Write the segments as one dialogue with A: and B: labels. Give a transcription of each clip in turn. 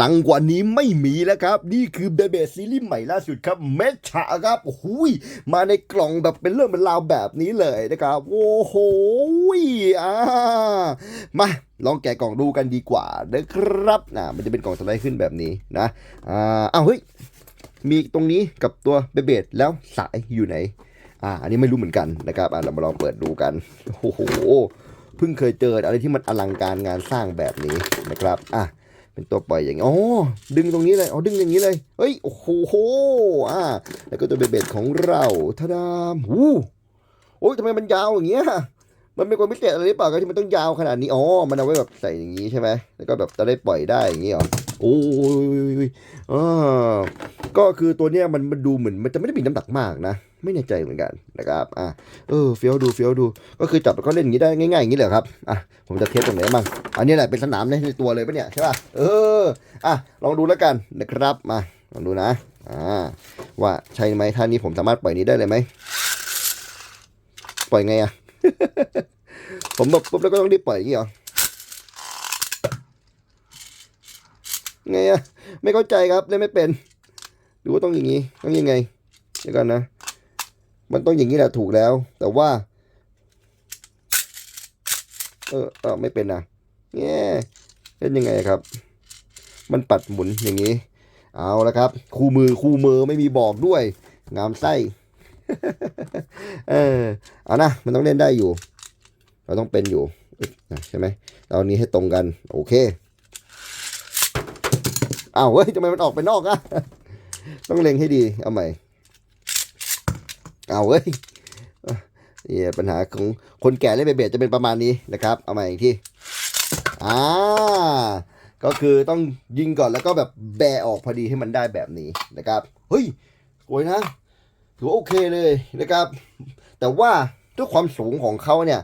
A: ลังกว่านี้ไม่มีแล้วครับ นี่คือเบเบซีรีส์ใหม่ล่าสุดครับเมชาครับโอ้ยมาในกล่องแบบเป็นเรื่องเป็นราวแบบนี้เลยนะครับ โอ้โหอ่ามาลองแกะกล่องดูกันดีกว่านะครับนะมันจะเป็นกล่องสไลด์ขึ้นแบบนี้นะอ่าอ้าวเฮ้ยมีตรงนี้กับตัวเบเบดแล้วสายอยู่ไหน อ่า อันนี้ไม่รู้เหมือนกันนะครับอะเรามาลองเปิดดูกันโอ้โหเพิ่งเคยเจออะไรที่มันอลังการงานสร้างแบบนี้นะครับอะ เป็นตัวปล่อยอย่างนี้อ๋อดึงตรงนี้เลยอ๋อดึงอย่างนี้เลยเฮ้ยโอ้โหอ่าแล้วก็ตัวเบ็ดๆของเราทาดามหูโอ้ยทำไมมันยาวอย่างเงี้ยมันเป็นความพิเศษอะไรหรือเปล่าครับที่มันต้องยาวขนาดนี้อ๋อมันเอาไว้แบบใส่อย่างนี้ใช่ไหมแล้วก็แบบจะได้ปล่อยได้อย่างนี้เหรอโอ้ยอ่าก็คือตัวเนี้ยมันมันดูเหมือนมันจะไม่ได้มีน้ำหนักมากนะ ไม่แน่ใจเหมือนกันนะครับอะเออเฟี้ยวดูเฟี้ยวดู ก็คือจับแล้วก็เล่นอย่างนี้ได้ง่ายๆอย่างนี้เลยครับอะผมจะเทสตรงไหนบ้างอันนี้แหละเป็นสนามในตัวเลยปะเนี่ยใช่ป่ะเอออะลองดูแล้วกันนะครับมาลองดูนะอ่าว่าใช่ไหมท่านี้ผมสามารถปล่อยนี้ได้เลยไหมปล่อยไงอะผมแบบปุ๊บแล้วก็ต้องรีบปล่อยอย่างนี้เหรอไงอะไม่เข้าใจครับเล่นไม่เป็นดูว่าต้องอย่างนี้ต้องยังไงเดี๋ยวกันนะ มันต้องอย่างนี้แหละถูกแล้ว แต่ว่า เออเออไม่เป็นนะแง่ยเล่นยังไงครับ มันปัดหมุนอย่างนี้ เอาละครับ คู่มือคู่มือไม่มีบอกด้วย งามไส้ เออเอานะมันต้องเล่นได้อยู่ เราต้องเป็นอยู่ใช่ไหมเราเอานี้ให้ตรงกัน โอเคอ้าวเฮ้ยทำไมมันออกไปนอกอะต้องเล็งให้ดี เอาใหม่ เอาเว้ยเนี่ยปัญหาของคนแก่เล่นเบเบดจะเป็นประมาณนี้นะครับเอาม่อีกทีอ่าก็คือต้องยิงก่อนแล้วก็แบบแบะออกพอดีให้มันได้แบบนี้นะครับเฮ้ยสวยนะถือว่าโอเคเลยนะครับ แต่ว่าด้วยความสูงของเขาเนี่ย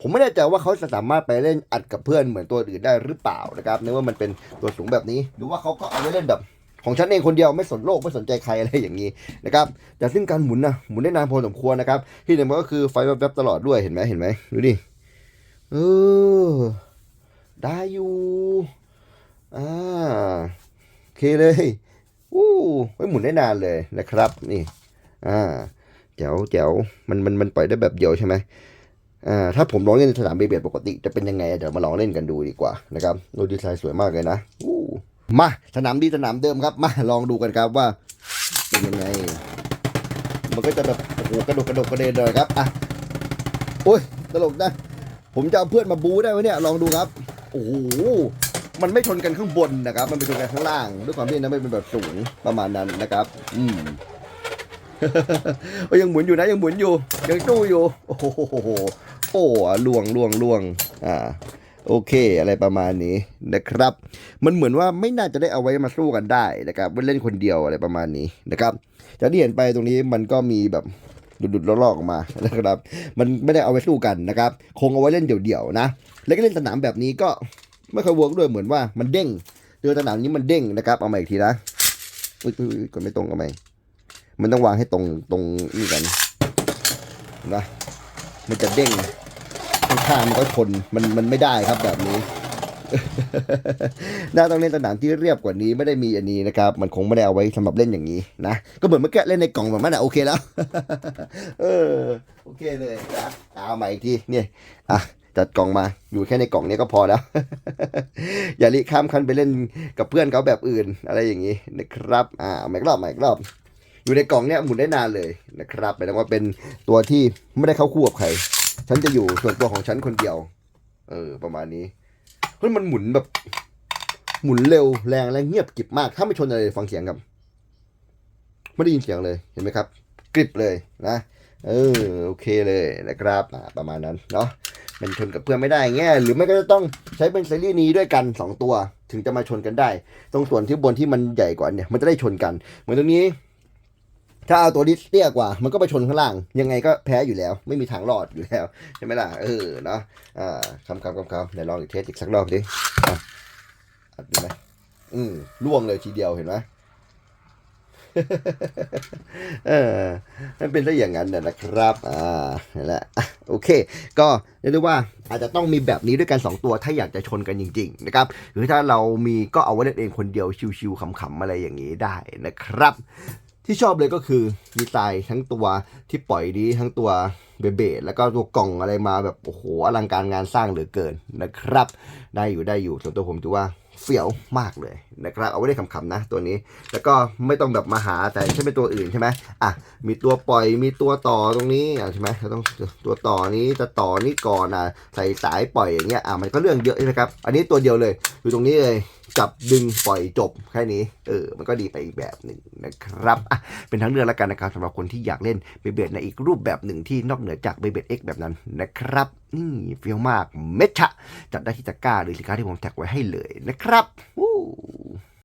A: ผมไม่แน่ใจว่าเขาจะสามารถไปเล่นอัดกับเพื่อนเหมือนตัวอื่นได้หรือเปล่านะครับเนื่องว่ามันเป็นตัวสูงแบบนี้ หรือว่าเขาก็เอาไว้เล่นแบบ ของฉันเองคนเดียวไม่สนโลกไม่สนใจใครอะไรอย่างนี้นะครับแต่ซึ่งการหมุนนะหมุนได้นานพอสมควรนะครับ ที่สำคัญก็คือไฟแวบๆตลอดด้วยเห็นไหมเห็นไหมดูดิเออได้อยู่อ่าโอเคเลยอู้ไม่หมุนได้นานเลยนะครับนี่อ่าแจ๋วแจ๋วมันมันมันปล่อยได้แบบเดียวใช่ไหมอ่าถ้าผมลองเล่นสนามเบเบดปกติจะเป็นยังไงเดี๋ยวมาลองเล่นกันดูดีกว่านะครับโดดีไซน์สวยมากเลยนะอู มาสนามดีสนามเดิมครับมาลองดูกันครับว่าเป็นยังไง มันก็จะแบบโอ้โหกระดดกระดดกระเด็นเลยครับอะโอ้ยตลกนะ ผมจะเอาเพื่อนมาบูได้ไหมเนี่ยลองดูครับโอ้โหมันไม่ชนกันข้างบนนะครับ มันไปชนกันข้างล่าง ด้วยความที่นั้นมันเป็นแบบสูงประมาณนั้นนะครับ อืมเอ้ยยังหมุนอยู่นะยังหมุนอยู่ ยังตู้อยู่ โอ้โหโอ้ลวงลวงลวงอ่า โอเค อะไรประมาณนี้นะครับ มันเหมือนว่าไม่น่าจะได้เอาไว้มาสู้กันได้นะครับเล่นคนเดียวอะไรประมาณนี้นะครับจากที่เห็นไปตรงนี้มันก็มีแบบดุดๆลอกๆออกมานะครับ มันไม่ได้เอาไว้สู้กันนะครับ คงเอาไว้เล่นเดี่ยวๆนะ แล้วก็เล่นสนามแบบนี้ก็ไม่ค่อยเวิร์กด้วยเหมือนว่ามันเด้งเดือสนามนี้มันเด้งนะครับ เอาใหม่อีกทีนะอุ้ยกดไม่ตรงเอาใหมมันต้องวางให้ตรงตรงนี่กันนะมันจะเด้ง ข้างๆมันก็ชนมันมันไม่ได้ครับแบบนี้ น่าต้องเล่นสนามที่เรียบกว่านี้ไม่ได้มีอันนี้นะครับ มันคงไม่ได้เอาไว้สำหรับเล่นอย่างนี้นะก็เหมือนเมื่อกี้เล่นในกล่องแบบนั้นอะโอเคแล้ว เออโอเคเลยนะเอาใหม่อีกทีเนี่ยอะจัดกล่องมาอยู่แค่ในกล่องนี้ก็พอแล้ว อย่าลิข้ามขั้นไปเล่นกับเพื่อนเขาแบบอื่นอะไรอย่างนี้นะครับ อ่าใหม่อีกรอบใหม่อีกรอบ อยู่ในกล่องเนี้ยหมุนได้นานเลยนะครับหมายถึงว่าเป็นตัวที่ไม่ได้เข้าคู่กับใคร ฉันจะอยู่ส่วนตัวของฉันคนเดียว เออ ประมาณนี้เฮ้ยมันหมุนแบบ หมุนเร็วแรงและเงียบกริบมาก ถ้าไม่ชนอะไรฟังเสียงครับไม่ได้ยินเสียงเลยเห็นไหมครับ กริบเลยนะเออโอเคเลยนะครับประมาณนั้นเนาะมันชนกับเพื่อนไม่ได้แง่หรือไม่ก็จะต้องใช้เป็นซีรีส์นี้ด้วยกันสองตัว ถึงจะมาชนกันได้ ตรงส่วนที่บนที่มันใหญ่กว่าเนี่ยมันจะได้ชนกัน เหมือนตรงนี้ ถ้าเอาตัวนี้เตี้ยกว่า มันก็ไปชนข้างล่าง ยังไงก็แพ้อยู่แล้ว ไม่มีทางรอดอยู่แล้ว ใช่ไหมล่ะ เออ เนาะอ่าคำคำคำคำไหนลองอีกเทสอีกสักรอบดิอัดดีไหมอืมล่วงเลยทีเดียวเห็นไหมเออมันเป็นได้อย่างนั้นนะครับ อ่านั่นแหละโอเค ก็เรียกได้ว่าอาจจะต้องมีแบบนี้ด้วยกัน 2 ตัวถ้าอยากจะชนกันจริง ๆ นะครับ หรือถ้าเรามีก็เอาไว้เล่นเองคนเดียวชิวๆขำๆอะไรอย่างนี้ได้นะครับ ที่ชอบเลยก็คือดีไซน์ทั้งตัวที่ปล่อยดีทั้งตัวเบเบดแล้วก็ตัวกล่องอะไรมาแบบโอ้โหอลังการงานสร้างเหลือเกินนะครับ ได้อยู่ได้อยู่ส่วนตัวผมถือว่า เฟี้ยวมากเลยนะครับเอาไว้ได้ขำๆนะตัวนี้ แล้วก็ไม่ต้องแบบมาหาแต่ใช่เป็นตัวอื่นใช่ไหมอะมีตัวปล่อยมีตัวต่อตรงนี้อะใช่ไหมเราต้องตัวต่อนี้จะต่อนี้ก่อนอะใส่สายปล่อยอย่างเงี้ยอะมันก็เรื่องเยอะใช่ไหมครับอันนี้ตัวเดียวเลยอยู่ตรงนี้เลยจับดึงปล่อยจบแค่นี้เออมันก็ดีไปอีกแบบหนึ่งนะครับอะเป็นทั้งเรื่องแล้วกันนะครับสำหรับคนที่อยากเล่นเบเบดในอีกรูปแบบหนึ่งที่นอกเหนือจากเบเบดเอ็กแบบนั้นนะครับ นี่เฟี้ยวมากเมชะจัดได้ที่ตะกร้าหรือสินค้าที่ผมแท็กไว้ให้เลยนะครับวู้